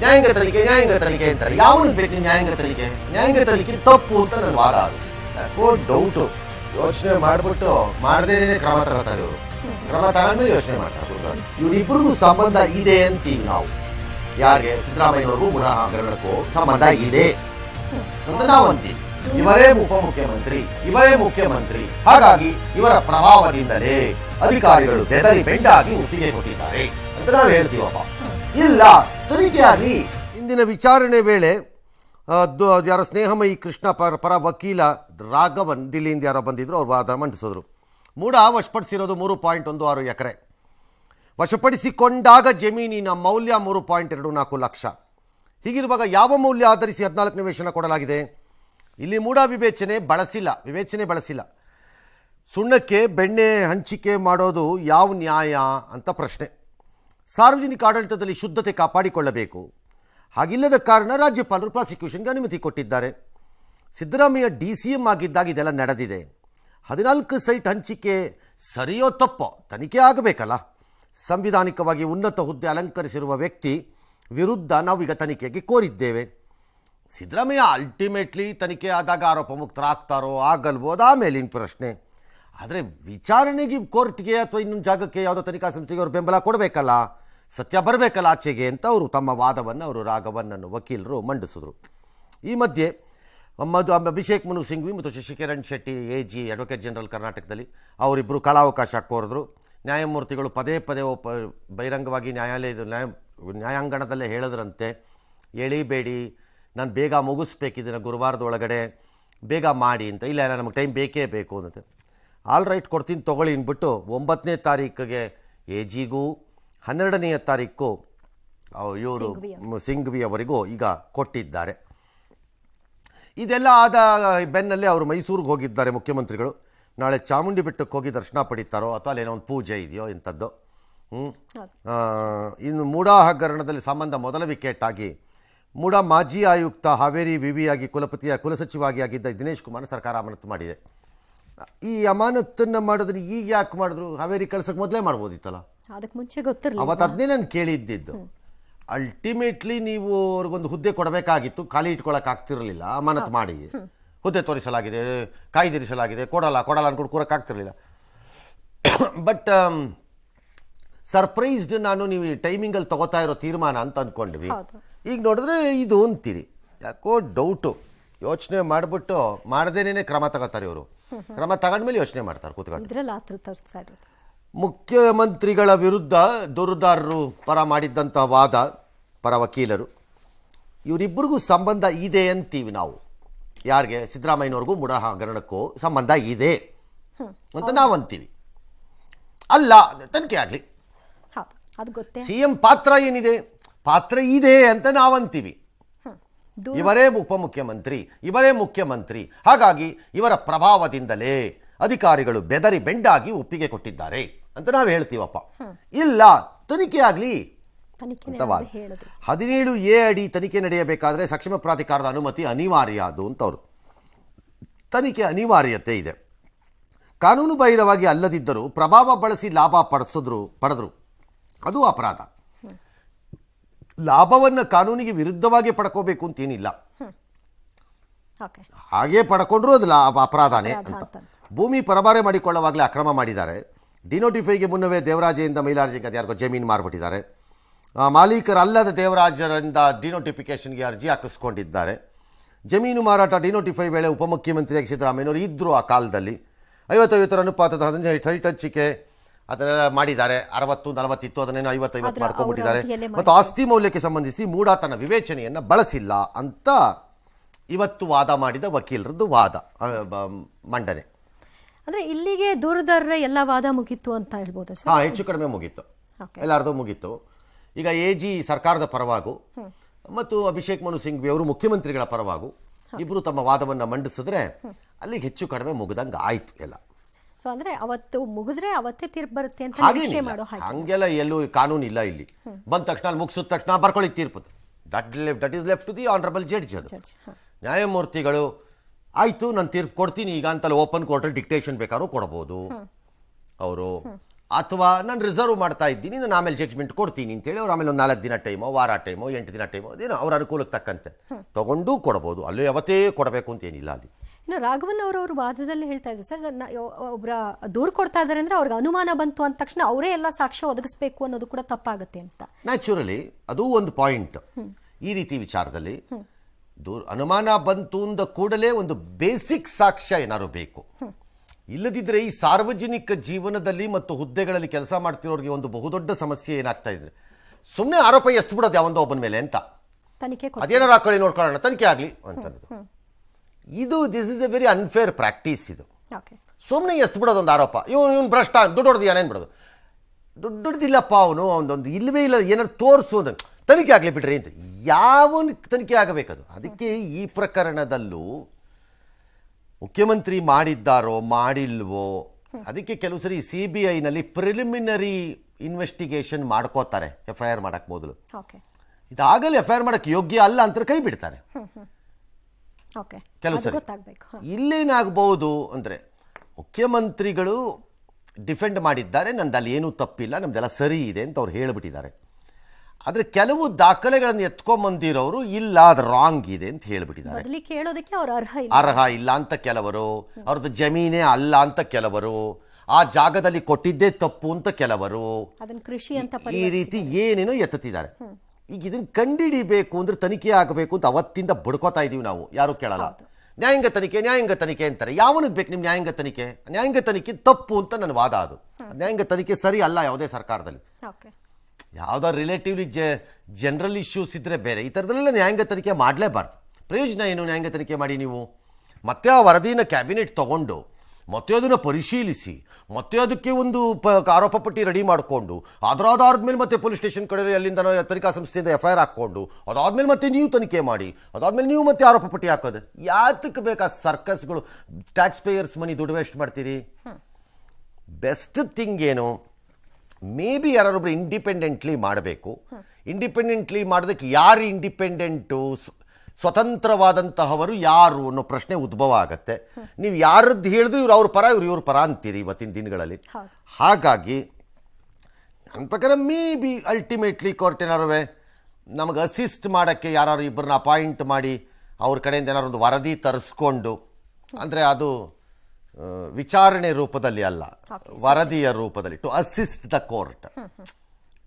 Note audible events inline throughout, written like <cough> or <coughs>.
ನ್ಯಾಯಾಂಗ ತನಿಖೆ ನ್ಯಾಯಾಂಗ ತನಿಖೆ ಅಂತಾರೆ ಯಾವ್ದು ಬೇಕು ನ್ಯಾಯಾಂಗ ತನಿಖೆ? ನ್ಯಾಯಾಂಗ ತನಿಖೆ ತಪ್ಪು ಅಂತ ನನ್ನ ವಾದ ಅದು ಯಾಕೋ ಡೌಟು ಯೋಚನೆ ಮಾಡ್ಬಿಟ್ಟು ಮಾಡದೇ ಕ್ರಮ ತಗೋತಾರೆ ಇವರು. ಕ್ರಮ ತಗೊಂಡ್ಮೇಲೆ ಯೋಚನೆ ಮಾಡ್ತಾರೆ ಇವರಿಬ್ಬರಿಗೂ ಸಂಬಂಧ ಇದೆ ಅಂತೀವಿ ನಾವು. ಯಾರಿಗೆ? ಸಿದ್ದರಾಮಯ್ಯವರಿಗೂ ಪುನಃ ಗ್ರಹಣಕ್ಕೂ ಸಂಬಂಧ ಇದೆ ಅಂತ ನಾವು ಅಂತೀವಿ. ಇವರೇ ಉಪಮುಖ್ಯಮಂತ್ರಿ ಇವರೇ ಮುಖ್ಯಮಂತ್ರಿ. ಹಾಗಾಗಿ ಇವರ ಪ್ರಭಾವದಿಂದಲೇ ಅಧಿಕಾರಿಗಳು ಬೆದರಿ ಬೆಂಡಾಗಿ ಒಪ್ಪಿಗೆ ಕೊಟ್ಟಿದ್ದಾರೆ ಅಂತ ನಾವು ಹೇಳ್ತೀವಪ್ಪ. ಇಲ್ಲ ತನಿಖೆಯಾಗಲಿ ಇಂದಿನ ವಿಚಾರಣೆ ವೇಳೆ ಯಾರ ಸ್ನೇಹಮಯಿ ಕೃಷ್ಣ ಪರ ಪರ ವಕೀಲ ರಾಘವನ್ ದಿಲ್ಲಿಯಿಂದ ಯಾರೋ ಬಂದಿದ್ರು, ಅವರು ವಾದ ಮಂಡಿಸಿದ್ರು. ಮೂಡ ವಶಪಡಿಸಿರೋದು ಮೂರು ಪಾಯಿಂಟ್ ಒಂದು ಆರು ಎಕರೆ. ವಶಪಡಿಸಿಕೊಂಡಾಗ ಜಮೀನಿನ ಮೌಲ್ಯ ಮೂರು ಪಾಯಿಂಟ್ ಎರಡು ನಾಲ್ಕು ಲಕ್ಷ. ಹೀಗಿರುವಾಗ ಯಾವ ಮೌಲ್ಯ ಆಧರಿಸಿ ಹದಿನಾಲ್ಕು ನಿವೇಶನ ಕೊಡಲಾಗಿದೆ? ಇಲ್ಲಿ ಮೂಡ ವಿವೇಚನೆ ಬಳಸಿಲ್ಲ ವಿವೇಚನೆ ಬಳಸಿಲ್ಲ. ಸುಣ್ಣಕ್ಕೆ, ಬೆಣ್ಣೆ ಹಂಚಿಕೆ ಮಾಡೋದು ಯಾವ ನ್ಯಾಯ ಅಂತ ಪ್ರಶ್ನೆ. ಸಾರ್ವಜನಿಕ ಆಡಳಿತದಲ್ಲಿ ಶುದ್ಧತೆ ಕಾಪಾಡಿಕೊಳ್ಳಬೇಕು. ಹಾಗಿಲ್ಲದ ಕಾರಣ ರಾಜ್ಯಪಾಲರು ಪ್ರಾಸಿಕ್ಯೂಷನ್ಗೆ ಅನುಮತಿ ಕೊಟ್ಟಿದ್ದಾರೆ. ಸಿದ್ದರಾಮಯ್ಯ ಡಿ ಸಿ ಎಂ ಆಗಿದ್ದಾಗ ಇದೆಲ್ಲ ನಡೆದಿದೆ. ಹದಿನಾಲ್ಕು ಸೈಟ್ ಹಂಚಿಕೆ ಸರಿಯೋ ತಪ್ಪೋ ತನಿಖೆ ಆಗಬೇಕಲ್ಲ? ಸಂವಿಧಾನಿಕವಾಗಿ ಉನ್ನತ ಹುದ್ದೆ ಅಲಂಕರಿಸಿರುವ ವ್ಯಕ್ತಿ ವಿರುದ್ಧ ನಾವೀಗ ತನಿಖೆಗೆ ಕೋರಿದ್ದೇವೆ. ಸಿದ್ದರಾಮಯ್ಯ ಅಲ್ಟಿಮೇಟ್ಲಿ ತನಿಖೆ ಆದಾಗ ಆರೋಪ ಮುಕ್ತರಾಗ್ತಾರೋ ಆಗಲ್ವೋ ಅದು ಆಮೇಲಿನ ಪ್ರಶ್ನೆ. ಆದರೆ ವಿಚಾರಣೆಗೆ ಕೋರ್ಟ್ಗೆ ಅಥವಾ ಇನ್ನೊಂದು ಜಾಗಕ್ಕೆ ಯಾವುದೋ ತನಿಖಾ ಸಂಸ್ಥೆಗೆ ಅವರು ಬೆಂಬಲ ಕೊಡಬೇಕಲ್ಲ? ಸತ್ಯ ಬರಬೇಕಲ್ಲ ಆಚೆಗೆ ಅಂತ ಅವರು ತಮ್ಮ ವಾದವನ್ನು ಅವರು ರಾಘವನ್ನನ್ನು ವಕೀಲರು ಮಂಡಿಸಿದರು. ಈ ಮಧ್ಯೆ ಮಧು ಅಭಿಷೇಕ್ ಮನು ಸಿಂಘ್ವಿ ಮತ್ತು Shashikiran Shetty A G advocate general ಕರ್ನಾಟಕದಲ್ಲಿ ಅವರಿಬ್ಬರು ಕಾಲಾವಕಾಶ ಕೋರಿದ್ರು. ನ್ಯಾಯಮೂರ್ತಿಗಳು ಪದೇ ಪದೇ ಒಪ್ಪ ಬಹಿರಂಗವಾಗಿ ನ್ಯಾಯಾಲಯದ ನ್ಯಾಯ ನ್ಯಾಯಾಂಗಣದಲ್ಲೇ ಹೇಳಿದ್ರಂತೆ, ಎಳಿಬೇಡಿ, ನಾನು ಬೇಗ ಮುಗಿಸ್ಬೇಕಿದ್ದೀನಿ ಗುರುವಾರದ ಒಳಗಡೆ ಬೇಗ ಮಾಡಿ ಅಂತ, ಇಲ್ಲ ನಮಗೆ ಟೈಮ್ ಬೇಕೇ ಬೇಕು ಅಂತೆ ಆಲ್ ರೈಟ್ ಕೊಡ್ತೀನಿ ತೊಗೊಳ್ಳಿ ಅಂದ್ಬಿಟ್ಟು ಒಂಬತ್ತನೇ ತಾರೀಕಿಗೆ ಎ ಜಿಗೂ ಹನ್ನೆರಡನೆಯ ತಾರೀಕು ಇವರು ಸಿಂಘ್ವಿ ಅವರಿಗೂ ಈಗ ಕೊಟ್ಟಿದ್ದಾರೆ. ಇದೆಲ್ಲ ಆದ ಬೆನ್ನಲ್ಲೇ ಅವರು ಮೈಸೂರಿಗೆ ಹೋಗಿದ್ದಾರೆ ಮುಖ್ಯಮಂತ್ರಿಗಳು. ನಾಳೆ ಚಾಮುಂಡಿ ಬೆಟ್ಟಕ್ಕೆ ಹೋಗಿ ದರ್ಶನ ಪಡಿತಾರೋ ಅಥವಾ ಅಲ್ಲೇನೋ ಒಂದು ಪೂಜೆ ಇದೆಯೋ ಇಂಥದ್ದು. ಇನ್ನು ಮೂಡಾ ಹಗರಣದಲ್ಲಿ ಸಂಬಂಧ ಮೊದಲ ವಿಕೆಟ್ ಆಗಿ ಮೂಡಾ ಮಾಜಿ ಆಯುಕ್ತ ಹಾವೇರಿ ವಿವಿಯಾಗಿ ಕುಲಪತಿಯ ಕುಲಸಚಿವಾಗಿ ಆಗಿದ್ದ ದಿನೇಶ್ ಕುಮಾರ್ ಸರ್ಕಾರ ಅಮಾನತು ಮಾಡಿದೆ. ಈ ಅಮಾನತನ್ನ ಮಾಡಿದ್ರೆ ಈಗ ಯಾಕೆ ಮಾಡಿದ್ರು? ಹಾವೇರಿ ಕಳ್ಸಕ್ಕೆ ಮೊದಲೇ ಮಾಡ್ಬೋದಿತ್ತಲ್ಲ? ಅದಕ್ಕೆ ಮುಂಚೆ ಗೊತ್ತಿರಲಿಲ್ಲ. ಅವತ್ತು ಅದನ್ನೇ ನಾನು ಕೇಳಿದ್ದಿದ್ದು. ಅಲ್ಟಿಮೇಟ್ಲಿ ನೀವು ಅವ್ರಿಗೊಂದು ಹುದ್ದೆ ಕೊಡಬೇಕಾಗಿತ್ತು. ಖಾಲಿ ಇಟ್ಕೊಳಕ್ ಆಗ್ತಿರಲಿಲ್ಲ. ಅಮಾನತ್ ಮಾಡಿ. ಹುದ್ದೆ ತೋರಿಸಲಾಗಿದೆ ಕಾಯ್ದಿರಿಸಲಾಗಿದೆ ಕೊಡಲ್ಲ ಕೊಡಲ್ಲ ಅನ್ಕೊಂಡು ಕೂರಕ್ಕೆ ಆಗ್ತಿರ್ಲಿಲ್ಲ. <coughs> ಬಟ್ ಸರ್ಪ್ರೈಸ್ಡ್ ನಾನು ನೀವು ಟೈಮಿಂಗಲ್ಲಿ ತಗೋತಾ ಇರೋ ತೀರ್ಮಾನ ಅಂತ ಅಂದ್ಕೊಂಡ್ವಿ ಈಗ ನೋಡಿದ್ರೆ ಇದು ಅಂತೀರಿ. ಯಾಕೋ ಡೌಟು ಯೋಚನೆ ಮಾಡಿಬಿಟ್ಟು ಮಾಡದೇನೇ ಕ್ರಮ ತಗೋತಾರೆ ಇವರು. ಕ್ರಮ ತಗೊಂಡ್ಮೇಲೆ ಯೋಚನೆ ಮಾಡ್ತಾರೆ ಕೂತ್ಕೊಂಡು. ಇದ್ರಲ್ಲಿ ಮುಖ್ಯಮಂತ್ರಿಗಳ ವಿರುದ್ಧ ದೂರುದಾರರು ಪರ ಮಾಡಿದ್ದಂಥ ವಾದ ಪರ ವಕೀಲರು. ಇವರಿಬ್ಬರಿಗೂ ಸಂಬಂಧ ಇದೆ ಅಂತೀವಿ ನಾವು. ಯಾರಿಗೆ? ಸಿದ್ದರಾಮಯ್ಯನವ್ರಿಗೂ ಮುಡ ಹಗರಣಕ್ಕೂ ಸಂಬಂಧ ಇದೆ ಅಂತ ನಾವು ಅಂತೀವಿ. ಅಲ್ಲ ತನಿಖೆ ಆಗಲಿ. ಹೌದು. ಅದು ಗೊತ್ತೇ. ಸಿ ಎಂ ಪಾತ್ರ ಏನಿದೆ? ಪಾತ್ರ ಇದೆ ಅಂತ ನಾವಂತೀವಿ ದೂರ ಇವರೇ ಉಪಮುಖ್ಯಮಂತ್ರಿ ಇವರೇ ಮುಖ್ಯಮಂತ್ರಿ. ಹಾಗಾಗಿ ಇವರ ಪ್ರಭಾವದಿಂದಲೇ ಅಧಿಕಾರಿಗಳು ಬೆದರಿ ಬೆಂಡಾಗಿ ಒಪ್ಪಿಗೆ ಕೊಟ್ಟಿದ್ದಾರೆ ಅಂತ ನಾವು ಹೇಳ್ತೀವಪ್ಪ. ಇಲ್ಲ ತನಿಖೆ ಆಗಲಿ. ಹದಿನೇಳು ಎ ಅಡಿ ತನಿಖೆ ನಡೆಯಬೇಕಾದ್ರೆ ಸಕ್ಷಮ ಪ್ರಾಧಿಕಾರದ ಅನುಮತಿ ಅನಿವಾರ್ಯ ಅದು ಅಂತ ಅವರು ತನಿಖೆ ಅನಿವಾರ್ಯತೆ ಇದೆ. ಕಾನೂನು ಬಾಹಿರವಾಗಿ ಅಲ್ಲದಿದ್ದರೂ ಪ್ರಭಾವ ಬಳಸಿ ಲಾಭ ಪಡಿಸಿದ್ರು ಪಡೆದ್ರು. ಅದು ಅಪರಾಧ. ಲಾಭವನ್ನು ಕಾನೂನಿಗೆ ವಿರುದ್ಧವಾಗಿ ಪಡ್ಕೋಬೇಕು ಅಂತೇನಿಲ್ಲ. ಹಾಗೆ ಪಡ್ಕೊಂಡ್ರು ಅದು ಲಾಭ ಅಪರಾಧನೇ ಅಂತ. ಭೂಮಿ ಪರಬಾರೆ ಮಾಡಿಕೊಳ್ಳುವಾಗಲೇ ಅಕ್ರಮ ಮಾಡಿದ್ದಾರೆ. ಡಿನೋಟಿಫೈಗೆ ಮುನ್ನವೇ ದೇವರಾಜೆಯಿಂದ ಮೈಲಾರ್ಜಿಗೆ ಯಾರಿಗೋ ಜಮೀನು ಮಾರ್ಬಿಟ್ಟಿದ್ದಾರೆ. ಮಾಲೀಕರಲ್ಲದ ದೇವರಾಜರಿಂದ ಡಿನೋಟಿಫಿಕೇಷನ್ಗೆ ಅರ್ಜಿ ಹಾಕಿಸ್ಕೊಂಡಿದ್ದಾರೆ. ಜಮೀನು ಮಾರಾಟ ಡಿನೋಟಿಫೈ ವೇಳೆ ಉಪಮುಖ್ಯಮಂತ್ರಿಯಾಗಿ ಸಿದ್ದರಾಮಯ್ಯನವರು ಇದ್ದರು ಆ ಕಾಲದಲ್ಲಿ. ಐವತ್ತೈವತ್ತರ ಅನುಪಾತದ ಹದಿನೈದು ಸೈಟ್ ಹಂಚಿಕೆ ಅದನ್ನೆಲ್ಲ ಮಾಡಿದ್ದಾರೆ. ಅರವತ್ತು ನಲವತ್ತಿತ್ತು ಅದನ್ನೇನು ಐವತ್ತೈವತ್ತು ಐವತ್ತು ಮಾಡ್ಕೊಂಡ್ಬಿಟ್ಟಿದ್ದಾರೆ. ಮತ್ತು ಆಸ್ತಿ ಮೌಲ್ಯಕ್ಕೆ ಸಂಬಂಧಿಸಿ ಮೂಡ ತನ್ನ ವಿವೇಚನೆಯನ್ನು ಬಳಸಿಲ್ಲ ಅಂತ ಇವತ್ತು ವಾದ ಮಾಡಿದ ವಕೀಲರದ್ದು ವಾದ ಮಂಡನೆ. ಅಂದ್ರೆ ಇಲ್ಲಿಗೆ ದೂರದಾರರ ಎಲ್ಲ ವಾದ ಮುಗೀತು ಅಂತ ಹೇಳ್ಬೋದು ಸರ್? ಹಾಂ ಹೆಚ್ಚು ಕಡಿಮೆ ಮುಗೀತು. ಎಲ್ಲರದು ಮುಗೀತು. ಈಗ ಎ ಜಿ ಸರ್ಕಾರದ ಪರವಾಗು ಮತ್ತು ಅಭಿಷೇಕ್ ಮನು ಸಿಂಘ್ವಿ ಅವರು ಮುಖ್ಯಮಂತ್ರಿಗಳ ಪರವಾಗು ಇಬ್ಬರು ತಮ್ಮ ವಾದವನ್ನು ಮಂಡಿಸಿದ್ರೆ ಅಲ್ಲಿಗೆ ಹೆಚ್ಚು ಕಡಿಮೆ ಮುಗಿದಂಗೆ ಆಯಿತು ಎಲ್ಲ. ಸೊ ಅಂದ್ರೆ ಅವತ್ತು ಮುಗಿದ್ರೆ ಅವತ್ತೇ ತೀರ್ಪು ಬರುತ್ತೆ ಅಂತ ನಿರೀಕ್ಷೆ ಮಾಡೋ ಹಾಗೆ. ಹಂಗೆಲ್ಲ ಎಲ್ಲೂ ಕಾನೂನು ಇಲ್ಲ ಇಲ್ಲಿ. ಬಂದ ತಕ್ಷಣ ಅಲ್ಲಿ ಮುಗಿಸಿದ ತಕ್ಷಣ ಬರ್ಕೊಳ್ಳಿ ತೀರ್ಪು. That that is left to the honourable judge ಅದು. ನ್ಯಾಯಮೂರ್ತಿಗಳು ಆಯಿತು ನಾನು ತೀರ್ಪು ಕೊಡ್ತೀನಿ ಈಗ ಅಂತಲ್ಲಿ ಓಪನ್ ಕೋರ್ಟಲ್ಲಿ ಡಿಕ್ಟೇಷನ್ ಬೇಕಾದ್ರು ಕೊಡ್ಬೋದು. ಅವರು ಅಥವಾ ನಾನು ರಿಸರ್ವ್ ಮಾಡ್ತಾ ಇದ್ದೀನಿ ನಾನು ಆಮೇಲೆ ಜಡ್ಜ್ಮೆಂಟ್ ಕೊಡ್ತೀನಿ ಅಂತೇಳಿ ಅವ್ರು ಆಮೇಲೆ ಒಂದು ನಾಲ್ಕು ದಿನ ಟೈಮೋ ವಾರ ಟೈಮೋ ಎಂಟು ದಿನ ಟೈಮೋ ಅದೇನೋ ಅವ್ರ ಅನುಕೂಲಕ್ಕೆ ತಕ್ಕಂತೆ. ತಗೊಂಡು ಕೊಡ್ಬೋದು. ಅಲ್ಲೂ ಯಾವತ್ತೇ ಕೊಡಬೇಕು ಅಂತ ಏನಿಲ್ಲ ಅಲ್ಲಿ. ಇನ್ನು ರಾಘವನ್ ಅವರವ್ರ ವಾದದಲ್ಲಿ ಹೇಳ್ತಾ ಇದ್ರು ಸರ್ ಒಬ್ಬರ ದೂರು ಕೊಡ್ತಾ ಇದ್ದಾರೆ ಅಂದ್ರೆ ಅವ್ರಿಗೆ ಅನುಮಾನ ಬಂತು ಅಂದ ತಕ್ಷಣ ಅವರೇ ಎಲ್ಲ ಸಾಕ್ಷ್ಯ ಒದಗಿಸ್ಬೇಕು ಅನ್ನೋದು ಕೂಡ ತಪ್ಪಾಗುತ್ತೆ ಅಂತ. ನ್ಯಾಚುರಲಿ ಅದು ಒಂದು ಪಾಯಿಂಟ್ ಈ ರೀತಿ ವಿಚಾರದಲ್ಲಿ ದೂರ ಅನುಮಾನ ಬಂತು ಅಂದ ಕೂಡಲೇ ಒಂದು ಬೇಸಿಕ್ ಸಾಕ್ಷ್ಯ ಏನಾದ್ರು ಬೇಕು. ಇಲ್ಲದಿದ್ದರೆ ಈ ಸಾರ್ವಜನಿಕ ಜೀವನದಲ್ಲಿ ಮತ್ತು ಹುದ್ದೆಗಳಲ್ಲಿ ಕೆಲಸ ಮಾಡ್ತಿರೋರಿಗೆ ಒಂದು ಬಹುದೊಡ್ಡ ಸಮಸ್ಯೆ ಏನಾಗ್ತಾ ಇದೆ. ಸುಮ್ಮನೆ ಆರೋಪ ಎಸ್ತು ಬಿಡೋದು ಯಾವೊಂದೋ ಒಬ್ಬನ ಮೇಲೆ ಅಂತ. ಅದೇನಾರು ಹಾಕೊಳ್ಳಿ ನೋಡ್ಕೊಳ್ಳೋಣ ತನಿಖೆ ಆಗಲಿ ಅಂತಂದು ಇದು this is a very unfair practice ಇದು. ಸುಮ್ಮನೆ ಎಷ್ಟು ಬಿಡೋದು ಒಂದು ಆರೋಪ. ಇವನು ಇವನು ಭ್ರಷ್ಟ ದುಡ್ಡು ಹೊಡೆದು ಏನೇನು ಬಿಡೋದು ದುಡ್ಡು ಹೊಡೆದಿಲ್ಲಪ್ಪ ಅವನು ಅವನೊಂದು ಇಲ್ಲವೇ ಇಲ್ಲ ಏನಾದ್ರು ತೋರಿಸು ತನಿಖೆ ಆಗಲಿ ಬಿಡ್ರಿ ಅಂತ. ಯಾವನು ತನಿಖೆ ಆಗಬೇಕದು. ಅದಕ್ಕೆ ಈ ಪ್ರಕರಣದಲ್ಲೂ ಮುಖ್ಯಮಂತ್ರಿ ಮಾಡಿದ್ದಾರೋ ಮಾಡಿಲ್ವೋ ಅದಕ್ಕೆ ಕೆಲವು ಸರಿ ಸಿ ಬಿ ಐನಲ್ಲಿ ಪ್ರಿಲಿಮಿನರಿ ಇನ್ವೆಸ್ಟಿಗೇಷನ್ ಮಾಡ್ಕೋತಾರೆ ಎಫ್ ಐ ಆರ್ ಮಾಡೋಕ್ಕೆ ಮೊದಲು. ಇದಾಗಲೇ ಎಫ್ ಐ ಆರ್ ಮಾಡೋಕ್ಕೆ ಯೋಗ್ಯ ಅಲ್ಲ ಅಂತ ಕೈ ಬಿಡ್ತಾರೆ. ಹ. ಇಲ್ಲೇನಾಗಬಹುದು ಅಂದರೆ ಮುಖ್ಯಮಂತ್ರಿಗಳು ಡಿಫೆಂಡ್ ಮಾಡಿದ್ದಾರೆ ನಂದಲ್ಲಿ ಏನೂ ತಪ್ಪಿಲ್ಲ ನಮ್ದೆಲ್ಲ ಸರಿ ಇದೆ ಅಂತ ಅವ್ರು ಹೇಳಿಬಿಟ್ಟಿದ್ದಾರೆ. ಆದರೆ ಕೆಲವು ದಾಖಲೆಗಳನ್ನು ಎತ್ಕೊಂಬಂದಿರೋರು ಇಲ್ಲ ಅದು ರಾಂಗ್ ಇದೆ ಅಂತ ಹೇಳಿಬಿಟ್ಟಿದ್ದಾರೆ. ಕೇಳೋದಕ್ಕೆ ಅರ್ಹ ಇಲ್ಲ. ಅಂತ ಕೆಲವರು ಅವ್ರದ್ದು ಜಮೀನೇ ಅಲ್ಲ ಅಂತ ಕೆಲವರು ಆ ಜಾಗದಲ್ಲಿ ಕೊಟ್ಟಿದ್ದೇ ತಪ್ಪು ಅಂತ ಕೆಲವರು ಅದನ್ನ ಕೃಷಿ ಅಂತ ಈ ರೀತಿ ಏನೇನೋ ಎತ್ತುತ್ತಿದ್ದಾರೆ. ಈಗ ಇದನ್ನು ಕಂಡಿಡಿಬೇಕು ಅಂದ್ರೆ ತನಿಖೆ ಆಗಬೇಕು ಅಂತ ಅವತ್ತಿಂದ ಬಡ್ಕೋತಾ ಇದೀವಿ ನಾವು. ಯಾರು ಕೇಳಲ್ಲ. ನ್ಯಾಯಾಂಗ ತನಿಖೆ ನ್ಯಾಯಾಂಗ ತನಿಖೆ ಅಂತಾರೆ. ಯಾವನಿಗೆ ಬೇಕು ನಿಮ್ಮ ನ್ಯಾಯಾಂಗ ತನಿಖೆ? ನ್ಯಾಯಾಂಗ ತನಿಖೆ ತಪ್ಪು ಅಂತ ನನ್ನ ವಾದ ಅದು. ನ್ಯಾಯಾಂಗ ತನಿಖೆ ಸರಿ ಅಲ್ಲ ಯಾವುದೇ ಸರ್ಕಾರದಲ್ಲಿ. ಯಾವುದೋ ರಿಲೇಟಿವ್ಲಿ ಜೆ ಜನರಲ್ ಇಶ್ಯೂಸ್ ಇದ್ದರೆ ಬೇರೆ. ಈ ಥರದಲ್ಲೆಲ್ಲ ನ್ಯಾಯಾಂಗ ತನಿಖೆ ಮಾಡಲೇಬಾರ್ದು. ಪ್ರಯೋಜನ ಏನು ನ್ಯಾಯಾಂಗ ತನಿಖೆ ಮಾಡಿ ನೀವು? ಮತ್ತೆ ಆ ವರದಿನ ಕ್ಯಾಬಿನೆಟ್ ತಗೊಂಡು ಮತ್ತೆ ಅದನ್ನು ಪರಿಶೀಲಿಸಿ ಮತ್ತೆ ಅದಕ್ಕೆ ಒಂದು ಪ ಆರೋಪ ಪಟ್ಟಿ ರೆಡಿ ಮಾಡಿಕೊಂಡು ಅದರಾದಾದ ಮೇಲೆ ಮತ್ತೆ ಪೊಲೀಸ್ ಸ್ಟೇಷನ್ ಕಡೆ ಅಲ್ಲಿಂದ ತನಿಖಾ ಸಂಸ್ಥೆಯಿಂದ ಎಫ್ ಐ ಆರ್ ಹಾಕ್ಕೊಂಡು ಅದಾದಮೇಲೆ ಮತ್ತೆ ನೀವು ತನಿಖೆ ಮಾಡಿ ಅದಾದಮೇಲೆ ನೀವು ಮತ್ತೆ ಆರೋಪ ಪಟ್ಟಿ ಹಾಕೋದು. ಯಾತಕ್ಕೆ ಬೇಕಾ ಸರ್ಕಸ್ಗಳು ಟ್ಯಾಕ್ಸ್ ಪೇಯರ್ಸ್ ಮನಿ ದುಡ್ಡು ವೇಸ್ಟ್ ಮಾಡ್ತೀರಿ? ಬೆಸ್ಟ್ ಥಿಂಗ್ ಏನು ಮೇ ಬಿ ಯಾರೊಬ್ರು ಇಂಡಿಪೆಂಡೆಂಟ್ಲಿ ಮಾಡಬೇಕು. ಇಂಡಿಪೆಂಡೆಂಟ್ಲಿ ಮಾಡೋದಕ್ಕೆ ಯಾರು ಇಂಡಿಪೆಂಡೆಂಟು ಸ್ವತಂತ್ರವಾದಂತಹವರು ಯಾರು ಅನ್ನೋ ಪ್ರಶ್ನೆ ಉದ್ಭವ ಆಗತ್ತೆ. ನೀವು ಯಾರದ್ದು ಹೇಳಿದ್ರು ಇವ್ರು ಅವ್ರ ಪರ ಇವ್ರು ಇವ್ರ ಪರ ಅಂತೀರಿ ಇವತ್ತಿನ ದಿನಗಳಲ್ಲಿ. ಹಾಗಾಗಿ ನನ್ನ ಪ್ರಕಾರ ಮೇ ಬಿ ಅಲ್ಟಿಮೇಟ್ಲಿ ಕೋರ್ಟ್ ಏನಾರುವೆ ನಮಗೆ ಅಸಿಸ್ಟ್ ಮಾಡೋಕ್ಕೆ ಯಾರು ಇಬ್ಬರನ್ನ ಅಪಾಯಿಂಟ್ ಮಾಡಿ ಅವ್ರ ಕಡೆಯಿಂದ ಏನಾರು ಒಂದು ವರದಿ ತರಿಸ್ಕೊಂಡು ಅಂದರೆ ಅದು ವಿಚಾರಣೆ ರೂಪದಲ್ಲಿ ಅಲ್ಲ ವರದಿಯ ರೂಪದಲ್ಲಿ to assist the court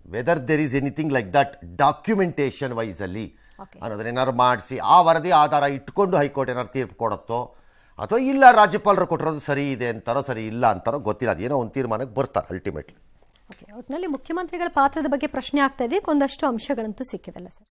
whether there is anything like that documentation ವೈಸಲ್ಲಿ Okay. ಅನ್ನೋದನ್ನ ಏನಾದ್ರು ಮಾಡಿಸಿ ಆ ವರದಿ ಆಧಾರ ಇಟ್ಕೊಂಡು ಹೈಕೋರ್ಟ್ ಏನಾದ್ರು ತೀರ್ಪು ಕೊಡುತ್ತೋ ಅಥವಾ ಇಲ್ಲ ರಾಜ್ಯಪಾಲರು ಕೊಟ್ಟಿರೋದು ಸರಿ ಇದೆ ಅಂತಾರೋ ಸರಿ ಇಲ್ಲ ಅಂತಾರೋ ಗೊತ್ತಿಲ್ಲ ಅದೇನೋ ಒಂದು ತೀರ್ಮಾನಕ್ಕೆ ಬರ್ತಾರೆ ಅಲ್ಟಿಮೇಟ್ಲಿ ಓಕೆ ಒಟ್ಟಿನಲ್ಲಿ ಮುಖ್ಯಮಂತ್ರಿಗಳ ಪಾತ್ರದ ಬಗ್ಗೆ ಪ್ರಶ್ನೆ ಆಗ್ತಾ ಇದೆ. ಒಂದಷ್ಟು ಅಂಶಗಳಂತೂ ಸಿಕ್ಕಿದಲ್ಲ ಸರ್.